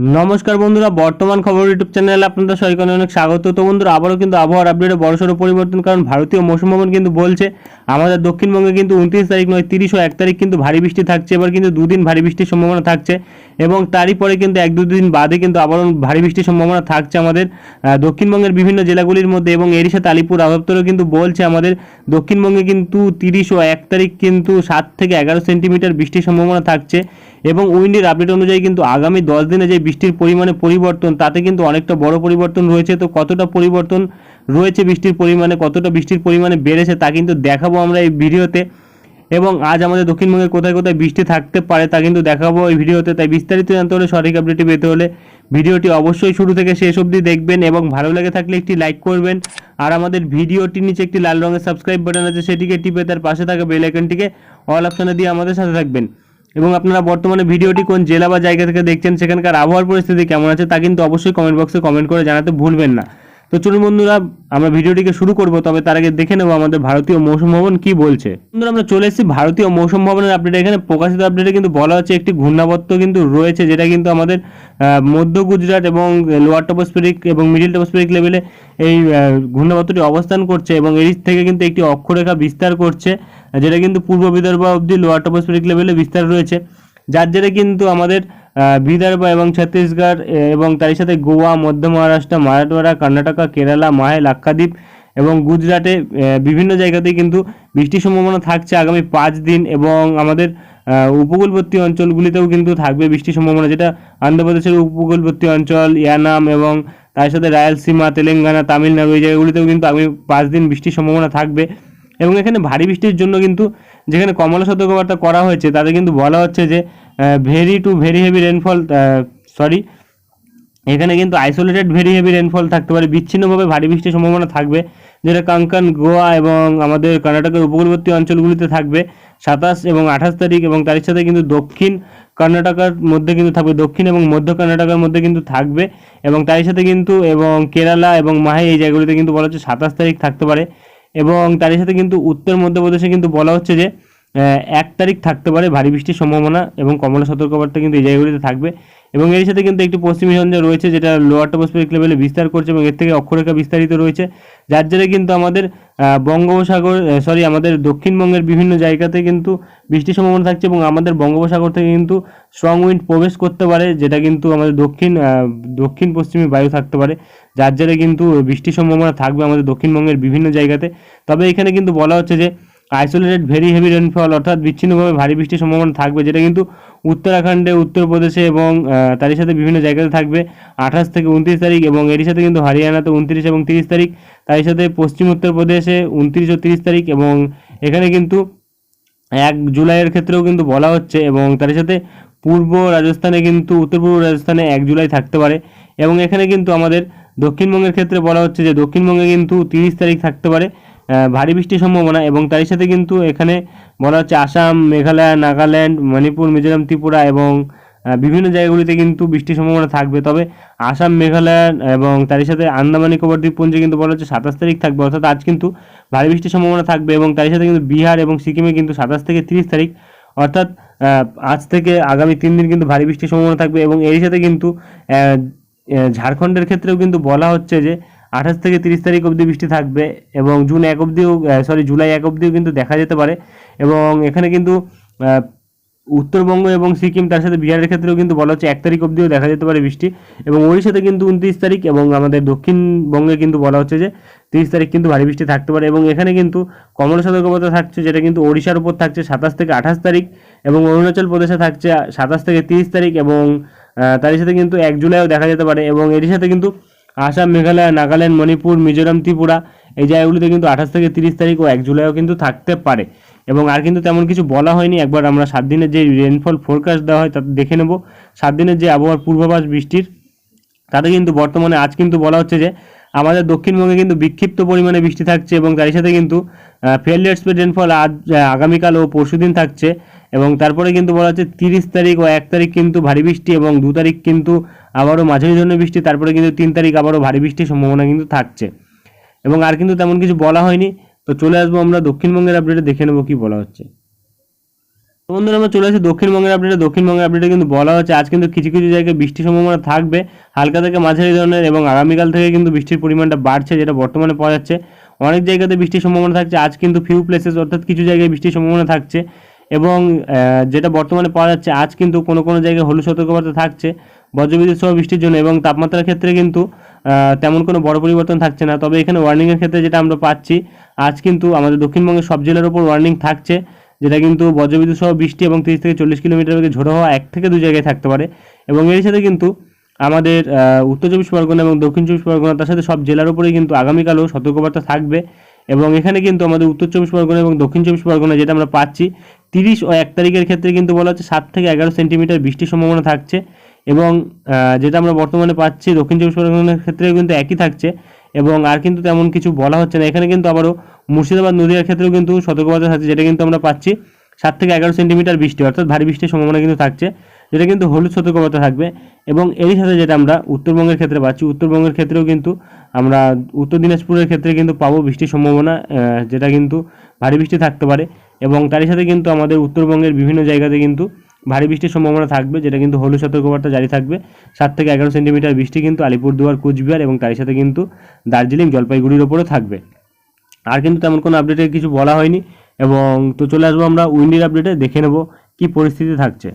নমস্কার বন্ধুরা, বর্তমান খবর ইউটিউব চ্যানেলে আপনাদের সবাইকে অনেক স্বাগত। তো বন্ধুরা, আবারও কিন্তু আবহাওয়ার আপডেটে বড়সড় পরিবর্তন, কারণ ভারতীয় মৌসুম ভবন কিন্তু বলছে, আমাদের দক্ষিণবঙ্গে কিন্তু উনত্রিশ তারিখ নয়, তিরিশ ও এক তারিখ কিন্তু ভারী বৃষ্টি থাকছে। এবার কিন্তু দুদিন ভারী বৃষ্টির সম্ভাবনা থাকছে। এবং তারই পরে কিন্তু এক দুদিন বাদে কিন্তু আবারও ভারী বৃষ্টির সম্ভাবনা থাকছে আমাদের। দক্ষিণবঙ্গের বিভিন্ন জেলাগুলির মধ্যে এবং এরই সাথে আলিপুর আদপ্তরও কিন্তু বলছে আমাদের, দক্ষিণবঙ্গে কিন্তু তিরিশ ও এক তারিখ কিন্তু সাত থেকে এগারো সেন্টিমিটার বৃষ্টির সম্ভাবনা থাকছে এবং উইন্ডের আপডেট অনুযায়ী কিন্তু আগামী দশ দিনে যে বৃষ্টির পরিমাণে পরিবর্তন, তাতে কিন্তু অনেকটা বড় পরিবর্তন রয়েছে। তো কতটা পরিবর্তন রয়েছে বৃষ্টির পরিমাণে, কতটা বৃষ্টির পরিমাণে বেড়েছে তা কিন্তু দেখাবো আমরা এই ভিডিওতে। এবং আজ আমাদের দক্ষিণবঙ্গে কোথায় কোথায় বৃষ্টি থাকতে পারে তা কিন্তু দেখাবো এই ভিডিওতে। তাই বিস্তারিত জানতে হলে সঠিক আপডেটটি পেতে হলে ভিডিওটি অবশ্যই শুরু থেকে শেষ অবধি দেখবেন এবং ভালো লেগে থাকলে একটি লাইক করবেন। আর আমাদের ভিডিওটির নিচে একটি লাল রঙের সাবস্ক্রাইব বাটন আছে, সেটিকে টিপে তার পাশে থাকা বেল আইকনটিকে অল অপশনে দিয়ে আমাদের সাথে থাকবেন। এবং আপনারা বর্তমানে ভিডিওটি কোন জেলা বা জায়গা থেকে দেখছেন, সেখানকার আবহাওয়ার পরিস্থিতি কেমন আছে তা কিন্তু অবশ্যই কমেন্ট বক্সে কমেন্ট করে জানাতে ভুলবেন না। তো চলুন বন্ধুরা, আমরা ভিডিওটিকে শুরু করব, তবে তার আগে দেখে নেব আমাদের ভারতীয় মৌসুম ভবন কি বলছে। বন্ধুরা, আমরা চলে এসেছি ভারতীয় মৌসুম ভবনের আপডেট এখানে প্রকাশিত আপডেটে কিন্তু বলা হচ্ছে একটি ঘূর্ণাবর্ত কিন্তু রয়েছে, যেটা কিন্তু আমাদের মধ্য গুজরাট এবং লোয়ার টপোস্ফেরিক এবং মিডিল টপোস্ফেরিক লেভেলে এই ঘূর্ণাবর্তটি অবস্থান করছে এবং এর থেকে কিন্তু একটি অক্ষরেখা বিস্তার করছে, যেটা কিন্তু পূর্ব বিদর্ভ অবধি লোয়ার টপোস্ফেরিক লেভেলে বিস্তার রয়েছে। যার জেরে কিন্তু আমাদের বিদর্ভ এবং ছত্তিশগড় এবং তারই সাথে গোয়া, মধ্য মহারাষ্ট্র, মারাঠওয়াড়া, কর্ণাটকা, কেরালা, মাহে লাক্ষাদ্বীপ এবং গুজরাটে বিভিন্ন জায়গাতেই কিন্তু বৃষ্টির সম্ভাবনা থাকছে আগামী পাঁচ দিন এবং আমাদের উপকূলবর্তী অঞ্চলগুলিতেও কিন্তু থাকবে বৃষ্টির সম্ভাবনা, যেটা অন্ধ্রপ্রদেশের উপকূলবর্তী অঞ্চল, ইয়ানাম এবং তার সাথে রায়ালসীমা, তেলেঙ্গানা, তামিলনাড়ু, এই জায়গাগুলিতেও কিন্তু আগামী পাঁচ দিন বৃষ্টির সম্ভাবনা থাকবে। এবং এখানে ভারী বৃষ্টির জন্য কিন্তু যেখানে কমলা সতর্কবার্তা করা হয়েছে, তাতে কিন্তু বলা হচ্ছে যে very to very heavy rainfall sorry এখানে কিন্তু আইসোলেটেড ভেরি হেভি রেনফল থাকতে পারে, বিচ্ছিন্নভাবে ভারী বৃষ্টির সম্ভাবনা থাকবে, যেটা কাঙ্কান, গোয়া এবং আমাদের কর্ণাটকের উপকূলবর্তী অঞ্চলগুলিতে থাকবে, সাতাশ এবং আঠাশ তারিখ এবং তার সাথে কিন্তু দক্ষিণ কর্ণাটকের মধ্যে কিন্তু থাকবে, দক্ষিণ এবং মধ্য কর্ণাটকের মধ্যে কিন্তু থাকবে, এবং তার সাথে কিন্তু, এবং কেরালা এবং মাহে এই জায়গাগুলিতে কিন্তু বলা হচ্ছে সাতাশ তারিখ থাকতে পারে, এবং তার সাথে কিন্তু উত্তর মধ্যপ্রদেশে কিন্তু বলা হচ্ছে যে এক তারিখ থাকতে পারে ভারী বৃষ্টির সম্ভাবনা এবং কমলা সতর্কবার্তা কিন্তু এই জায়গাগুলিতে থাকবে। এবং এর সাথে কিন্তু একটি পশ্চিমী ঝঞ্ঝা রয়েছে যেটা লোয়ার টপোস্ফেরিক লেভেলে বিস্তার করছে এবং এর থেকে অক্ষরেখা বিস্তারিত রয়েছে। যার জেরে কিন্তু আমাদের বঙ্গোপসাগর সরি আমাদের দক্ষিণবঙ্গের বিভিন্ন জায়গাতে কিন্তু বৃষ্টির সম্ভাবনা থাকছে এবং আমাদের বঙ্গোপসাগর থেকে কিন্তু স্ট্রং উইন্ড প্রবেশ করতে পারে, যেটা কিন্তু আমাদের দক্ষিণ দক্ষিণ পশ্চিমী বায়ু থাকতে পারে। যার জেরে কিন্তু বৃষ্টির সম্ভাবনা থাকবে আমাদের দক্ষিণবঙ্গের বিভিন্ন জায়গাতে। তবে এখানে কিন্তু বলা হচ্ছে যে আইসোলেটেড ভেরি হেভি রেনফল অর্থাৎ বিচ্ছিন্নভাবে ভারী বৃষ্টির সম্ভাবনা থাকবে, যেটা কিন্তু উত্তরাখণ্ডে, উত্তরপ্রদেশে এবং তারই সাথে বিভিন্ন জায়গাতে থাকবে। আঠাশ থেকে উনত্রিশ তারিখ এবং এরই সাথে কিন্তু হরিয়ানাতে উনত্রিশ এবং তিরিশ তারিখ, তারই সাথে পশ্চিম উত্তরপ্রদেশে উনত্রিশ ও তিরিশ তারিখ এবং এখানে কিন্তু এক জুলাইয়ের ক্ষেত্রেও কিন্তু বলা হচ্ছে এবং তার সাথে পূর্ব রাজস্থানে কিন্তু, উত্তর পূর্ব রাজস্থানে এক জুলাই থাকতে পারে। এবং এখানে কিন্তু আমাদের দক্ষিণবঙ্গের ক্ষেত্রে বলা হচ্ছে যে দক্ষিণবঙ্গে কিন্তু তিরিশ তারিখ থাকতে পারে। ভারী বৃষ্টির সম্ভাবনা এবং তারই সাথে কিন্তু এখানে বলা হচ্ছে আসাম, মেঘালয়, নাগাল্যান্ড, মণিপুর, মিজোরাম, ত্রিপুরা এবং বিভিন্ন জায়গাগুলিতে কিন্তু বৃষ্টির সম্ভাবনা থাকবে। তবে আসাম, মেঘালয় এবং তারই সাথে আন্দামান, নিকোবর দ্বীপপুঞ্জে কিন্তু বলা হচ্ছে সাতাশ তারিখ থাকবে। অর্থাৎ আজ কিন্তু ভারী বৃষ্টির সম্ভাবনা থাকবে এবং তারই সাথে কিন্তু বিহার এবং সিকিমে কিন্তু সাতাশ থেকে তিরিশ তারিখ, অর্থাৎ আজ থেকে আগামী তিন দিন কিন্তু ভারী বৃষ্টির সম্ভাবনা থাকবে এবং এরই সাথে কিন্তু ঝাড়খণ্ডের ক্ষেত্রেও কিন্তু বলা হচ্ছে যে আঠাশ থেকে তিরিশ তারিখ অবধি বৃষ্টি থাকবে এবং জুন এক অবধিও সরি জুলাই এক অবধিও কিন্তু দেখা যেতে পারে। এবং এখানে কিন্তু উত্তরবঙ্গ এবং সিকিম তার সাথে বিহারের ক্ষেত্রেও কিন্তু বলা হচ্ছে এক তারিখ অবধিও দেখা যেতে পারে বৃষ্টি। এবং ওড়িশাতে কিন্তু উনত্রিশ তারিখ এবং আমাদের দক্ষিণবঙ্গে কিন্তু বলা হচ্ছে যে তিরিশ তারিখ কিন্তু ভারী বৃষ্টি থাকতে পারে। এবং এখানে কিন্তু কমলা সতর্কবার্তা থাকছে, যেটা কিন্তু ওড়িশার উপর থাকছে সাতাশ থেকে আঠাশ তারিখ এবং অরুণাচল প্রদেশে থাকছে সাতাশ থেকে তিরিশ তারিখ এবং তারই সাথে কিন্তু এক জুলাইও দেখা যেতে পারে। এবং এর সাথে কিন্তু আসাম, মেঘালয়, নাগাল্যান্ড, মণিপুর, মিজোরাম, ত্রিপুরা, এই জায়গাগুলিতে কিন্তু আঠাশ থেকে তিরিশ তারিখ ও এক জুলাইও কিন্তু থাকতে পারে। এবং আর কিন্তু তেমন কিছু বলা হয়নি। একবার আমরা সাত দিনের যে রেনফল ফোরকাস্ট দেওয়া হয় তাতে দেখে নেব। সাত দিনের যে আবহাওয়ার পূর্বাভাস বৃষ্টির, তাতে কিন্তু বর্তমানে আজ কিন্তু বলা হচ্ছে যে আমাদের দক্ষিণবঙ্গে কিন্তু বিক্ষিপ্ত পরিমাণে বৃষ্টি থাকছে এবং তারই সাথে কিন্তু ফেয়ারলি স্পিড রেনফল আজ আগামীকাল ও পরশুদিন থাকছে। এবং তারপরে কিন্তু বলা হচ্ছে তিরিশ তারিখ ও এক তারিখ কিন্তু ভারী বৃষ্টি এবং দু তারিখ কিন্তু আবারও মাঝারি ধরনের বৃষ্টি, তারপরে কিন্তু তিন তারিখ আবারও ভারী বৃষ্টির সম্ভাবনা কিন্তু থাকছে। এবং আর কিন্তু তেমন কিছু বলা হয়নি। তো চলে আসব আমরা দক্ষিণবঙ্গের আপডেটে দেখে নেব কি বলা হচ্ছে। তো বন্ধুরা, আমরা চলে আসি দক্ষিণবঙ্গের আপডেটে দক্ষিণবঙ্গের আপডেটে কিন্তু বলা হচ্ছে, আজ কিন্তু কিছু কিছু জায়গায় বৃষ্টির সম্ভাবনা থাকবে। হালকা থেকে মাঝারি ধরনের এবং আগামীকাল থেকে কিন্তু বৃষ্টির পরিমাণটা বাড়ছে, যেটা বর্তমানে পাওয়া যাচ্ছে। অনেক জায়গাতে বৃষ্টির সম্ভাবনা থাকছে। আজ কিন্তু ফিউ প্লেসেস অর্থাৎ কিছু জায়গায় বৃষ্টির সম্ভাবনা থাকছে। এবং যেটা বর্তমানে পাওয়া যাচ্ছে, আজ কিন্তু কোনো কোনো জায়গায় হলুদ সতর্কবার্তা থাকছে, বজ্রবিদ্যুৎ সহ বৃষ্টির জন্য এবং তাপমাত্রার ক্ষেত্রে কিন্তু তেমন কোনো বড় পরিবর্তন থাকছে না। তবে এখানে ওয়ার্নিংয়ের ক্ষেত্রে যেটা আমরা পাচ্ছি, আজ কিন্তু আমাদের দক্ষিণবঙ্গের সব জেলার উপর ওয়ার্নিং থাকছে, যেটা কিন্তু বজ্রবিদ্যুৎ সহ বৃষ্টি এবং তিরিশ থেকে চল্লিশ কিলোমিটার বেগে ঝোড়ো হওয়া এক থেকে দুই জায়গায় থাকতে পারে। এবং এর সাথে কিন্তু আমাদের উত্তর চব্বিশ পরগনা এবং দক্ষিণ চব্বিশ পরগনা, তার সাথে সব জেলার উপরেই কিন্তু আগামীকালও সতর্কবার্তা থাকবে। এবং এখানে কিন্তু আমাদের উত্তর চব্বিশ পরগনা এবং দক্ষিণ চব্বিশ পরগনা যেটা আমরা পাচ্ছি তিরিশ ও এক তারিখের ক্ষেত্রে কিন্তু বলা হচ্ছে সাত থেকে এগারো সেন্টিমিটার বৃষ্টির সম্ভাবনা থাকছে এবং যেটা আমরা বর্তমানে পাচ্ছি দক্ষিণ চব্বিশ পরগনার ক্ষেত্রেও কিন্তু একই থাকছে এবং আর কিন্তু তেমন কিছু বলা হচ্ছে না। এখানে কিন্তু আবারও মুর্শিদাবাদ নদীয়ার ক্ষেত্রেও কিন্তু সতর্কবার্তা থাকছে, যেটা কিন্তু আমরা পাচ্ছি সাত থেকে এগারো সেন্টিমিটার বৃষ্টি, অর্থাৎ ভারী বৃষ্টির সম্ভাবনা কিন্তু থাকছে, যেটা কিন্তু হলুদ সতর্কবার্তা থাকবে এবং এরই সাথে যেটা আমরা উত্তরবঙ্গের ক্ষেত্রে পাচ্ছি, উত্তরবঙ্গের ক্ষেত্রেও কিন্তু আমরা উত্তর দিনাজপুরের ক্ষেত্রে কিন্তু পাবো বৃষ্টির সম্ভাবনা যেটা কিন্তু ভারী বৃষ্টি থাকতে পারে। এবং তারই সাথে কিন্তু আমাদের উত্তরবঙ্গের বিভিন্ন জায়গাতে কিন্তু ভারী বৃষ্টির সম্ভাবনা থাকবে, যেটা কিন্তু হলুদ সতর্কবার্তা জারি থাকবে। সাত থেকে এগারো সেন্টিমিটার বৃষ্টি কিন্তু আলিপুরদুয়ার, কুচবিহার এবং তারই সাথে কিন্তু দার্জিলিং, জলপাইগুড়ির ওপরও থাকবে। আর কিন্তু তেমন কোনো আপডেটে কিছু বলা হয়নি এবং তো চলে আসব আমরা উইন্ডির আপডেটে দেখে নেব কি পরিস্থিতি থাকছে।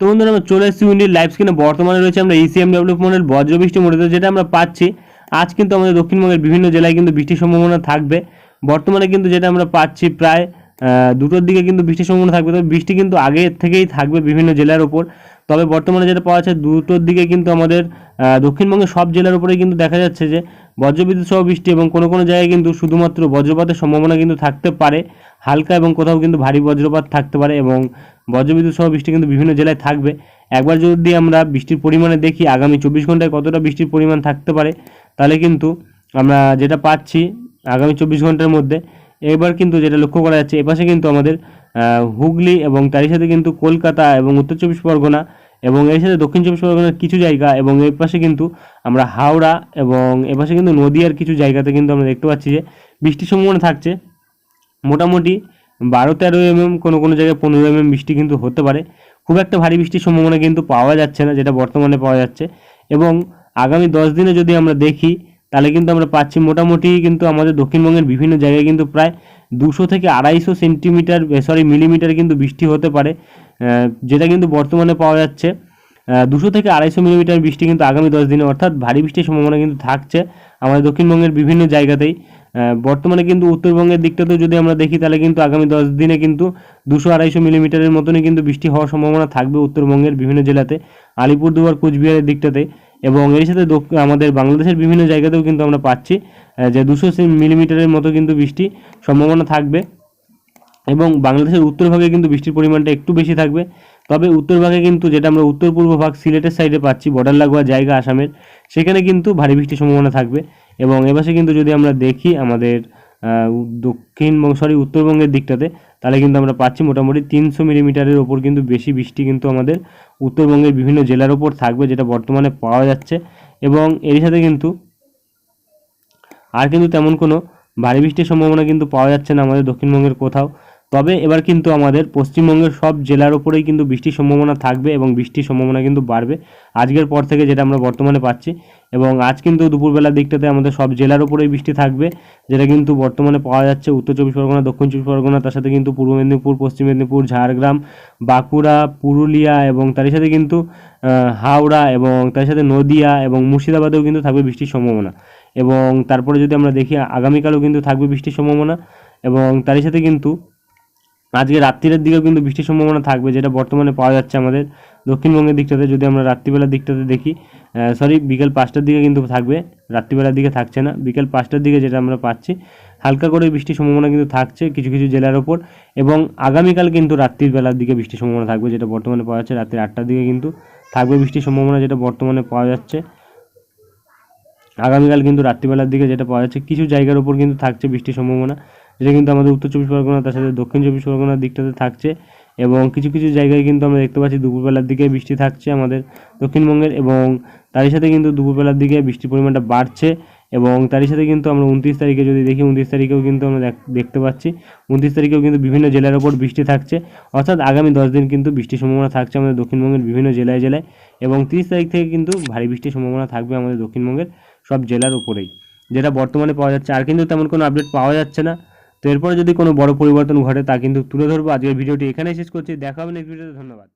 তো বন্ধুরা, আমরা চলে এসেছি উইন্ডির লাইভ স্ক্রিনে বর্তমানে রয়েছে আমরা E ইসিএম ডেভেলপ মডেল বজ্রবৃষ্টি মডেল, যেটা আমরা পাচ্ছি। আজ কিন্তু আমাদের দক্ষিণবঙ্গের বিভিন্ন জেলায় কিন্তু বৃষ্টির সম্ভাবনা থাকবে। বর্তমানে কিন্তু যেটা আমরা পাচ্ছি প্রায় দুটোর দিকে কিন্তু বৃষ্টির সম্ভাবনা থাকবে, তবে বৃষ্টি কিন্তু আগে থেকেই থাকবে বিভিন্ন জেলার ওপর তবে বর্তমানে যেটা পাওয়া যাচ্ছে, দুটোর দিকে কিন্তু আমাদের দক্ষিণবঙ্গের সব জেলার উপরেই কিন্তু দেখা যাচ্ছে যে বজ্রবিদ্যুৎ সহ বৃষ্টি এবং কোনো কোনো জায়গায় কিন্তু শুধুমাত্র বজ্রপাতের সম্ভাবনা কিন্তু থাকতে পারে। হালকা এবং কোথাও কিন্তু ভারী বজ্রপাত থাকতে পারে এবং বজ্রবিদ্যুৎ সহ বৃষ্টি কিন্তু বিভিন্ন জেলায় থাকবে। একবার যদি আমরা বৃষ্টির পরিমাণে দেখি, আগামী চব্বিশ ঘন্টায় কতটা বৃষ্টির পরিমাণ থাকতে পারে, তাহলে কিন্তু আমরা যেটা পাচ্ছি আগামী চব্বিশ ঘণ্টার মধ্যে। এবার কিন্তু যেটা লক্ষ্য করা যাচ্ছে, এপাশে কিন্তু আমাদের হুগলি এবং তারই সাথে কিন্তু কলকাতা এবং উত্তর চব্বিশ পরগনা এবং এর সাথে দক্ষিণ চব্বিশ পরগনার কিছু জায়গা এবং এর পাশে কিন্তু আমরা হাওড়া এবং এপাশে কিন্তু নদীয়ার কিছু জায়গাতে কিন্তু আমরা দেখতে পাচ্ছি যে বৃষ্টির সম্ভাবনা থাকছে। মোটামুটি বারো তেরো এমএম, কোনো কোনো জায়গায় পনেরো এমএম বৃষ্টি কিন্তু হতে পারে। খুব একটা ভারী বৃষ্টির সম্ভাবনা কিন্তু পাওয়া যাচ্ছে না, যেটা বর্তমানে পাওয়া যাচ্ছে। এবং আগামী দশ দিনে যদি আমরা দেখি তাহলে কিন্তু আমরা পাচ্ছি মোটামুটি কিন্তু আমাদের দক্ষিণবঙ্গের বিভিন্ন জায়গায় কিন্তু প্রায় দুশো থেকে আড়াইশো সেন্টিমিটার সরি মিলিমিটার কিন্তু বৃষ্টি হতে পারে। যেটা কিন্তু বর্তমানে পাওয়া যাচ্ছে। দুশো থেকে আড়াইশো মিলিমিটার বৃষ্টি কিন্তু আগামী দশ দিনে, অর্থাৎ ভারী বৃষ্টির সম্ভাবনা কিন্তু থাকছে আমাদের দক্ষিণবঙ্গের বিভিন্ন জায়গাতেই। বর্তমানে কিন্তু উত্তরবঙ্গের দিকটাতেও যদি আমরা দেখি, তাহলে কিন্তু আগামী দশ দিনে কিন্তু দুশো আড়াইশো মিলিমিটারের মতনই কিন্তু বৃষ্টি হওয়ার সম্ভাবনা থাকবে উত্তরবঙ্গের বিভিন্ন জেলাতে। আলিপুরদুয়ার, কুচবিহারের দিকটাতে। এবং এর সাথে আমাদের বাংলাদেশের বিভিন্ন জায়গাতেও কিন্তু আমরা পাচ্ছি যে দুশো মিলিমিটারের মতো কিন্তু বৃষ্টি সম্ভাবনা থাকবে এবং বাংলাদেশের উত্তর ভাগে কিন্তু বৃষ্টির পরিমাণটা একটু বেশি থাকবে। তবে উত্তর ভাগে কিন্তু যেটা আমরা উত্তর পূর্ব ভাগ সিলেটের সাইডে পাচ্ছি বর্ডার লাগোয়া জায়গা আসামের, সেখানে কিন্তু ভারী বৃষ্টির সম্ভাবনা থাকবে এবং এপাশে কিন্তু যদি আমরা দেখি আমাদের দক্ষিণবঙ্গ সরি উত্তরবঙ্গের দিকটাতে তাহলে কিন্তু আমরা পাচ্ছি মোটামুটি তিনশো মিলিমিটারের ওপর কিন্তু বেশি বৃষ্টি কিন্তু আমাদের উত্তরবঙ্গের বিভিন্ন জেলার ওপর থাকবে, যেটা বর্তমানে পাওয়া যাচ্ছে। এবং এর সাথে কিন্তু আর কিন্তু তেমন কোনো ভারী বৃষ্টির সম্ভাবনা কিন্তু পাওয়া যাচ্ছে না আমাদের দক্ষিণবঙ্গের কোথাও। তবে এবার কিন্তু আমাদের পশ্চিমবঙ্গের সব জেলার উপরেই কিন্তু বৃষ্টির সম্ভাবনা থাকবে এবং বৃষ্টির সম্ভাবনা কিন্তু বাড়বে। আজকের পর থেকে যেটা আমরা বর্তমানে পাচ্ছি এবং আজ কিন্তু দুপুরবেলার দিকটাতে আমাদের সব জেলার উপরেই বৃষ্টি থাকবে, যেটা কিন্তু বর্তমানে পাওয়া যাচ্ছে উত্তর চব্বিশ পরগনা, দক্ষিণ চব্বিশ পরগনা, তার সাথে কিন্তু পূর্ব মেদিনীপুর, পশ্চিম মেদিনীপুর, ঝাড়গ্রাম, বাঁকুড়া, পুরুলিয়া এবং তারই সাথে কিন্তু হাওড়া এবং তার সাথে নদিয়া এবং মুর্শিদাবাদেও কিন্তু থাকবে বৃষ্টির সম্ভাবনা। এবং তারপরে যদি আমরা দেখি, আগামীকালও কিন্তু থাকবে বৃষ্টির সম্ভাবনা এবং তারই সাথে কিন্তু আজকে রাত্রিরের দিকেও কিন্তু বৃষ্টির সম্ভাবনা থাকবে, যেটা বর্তমানে পাওয়া যাচ্ছে আমাদের দক্ষিণবঙ্গের দিকটাতে, যদি আমরা রাত্রিবেলার দিকটাতে দেখি সরি বিকেল পাঁচটার দিকে কিন্তু থাকবে, রাত্রিবেলার দিকে থাকছে না, বিকেল পাঁচটার দিকে যেটা আমরা পাচ্ছি, হালকা করে বৃষ্টির সম্ভাবনা কিন্তু থাকছে কিছু কিছু জেলার ওপর, এবং আগামীকাল কিন্তু রাত্রির বেলার দিকে বৃষ্টির সম্ভাবনা থাকবে, যেটা বর্তমানে পাওয়া যাচ্ছে, রাত্রি আটটার দিকে কিন্তু থাকবে বৃষ্টির সম্ভাবনা যেটা বর্তমানে পাওয়া যাচ্ছে। আগামীকাল কিন্তু রাত্রিবেলার দিকে যেটা পাওয়া যাচ্ছে, কিছু জায়গার উপর কিন্তু থাকছে বৃষ্টির সম্ভাবনা যেটা কিন্তু আমাদের উত্তর চব্বিশ পরগনা, তার সাথে দক্ষিণ চব্বিশ পরগনার দিকটাতে থাকছে এবং কিছু কিছু জায়গায় কিন্তু আমরা দেখতে পাচ্ছি দুপুরবেলার দিকে বৃষ্টি থাকছে আমাদের দক্ষিণবঙ্গের এবং তারই সাথে কিন্তু দুপুরবেলার দিকে বৃষ্টির পরিমাণটা বাড়ছে এবং তারই সাথে কিন্তু আমরা উনত্রিশ তারিখে যদি দেখি, উনত্রিশ তারিখেও কিন্তু আমরা দেখ- দেখতে পাচ্ছি। উনত্রিশ তারিখেও কিন্তু বিভিন্ন জেলার ওপর বৃষ্টি থাকছে। অর্থাৎ আগামী দশ দিন কিন্তু বৃষ্টির সম্ভাবনা থাকছে আমাদের দক্ষিণবঙ্গের বিভিন্ন জেলায় জেলায় এবং তিরিশ তারিখ থেকে কিন্তু ভারী বৃষ্টির সম্ভাবনা থাকবে আমাদের দক্ষিণবঙ্গের সব জেলার উপরেই যেটা বর্তমানে পাওয়া যাচ্ছে, আর কিন্তু তেমন কোনো আপডেট পাওয়া যাচ্ছে না। তো এরপরে যদি কোনো বড় পরিবর্তন ঘটে তা কিন্তু তুলে ধরবো। আজকের ভিডিওটি এখানেই শেষ করছি। দেখা হবে নেক্সট ভিডিওতে ধন্যবাদ।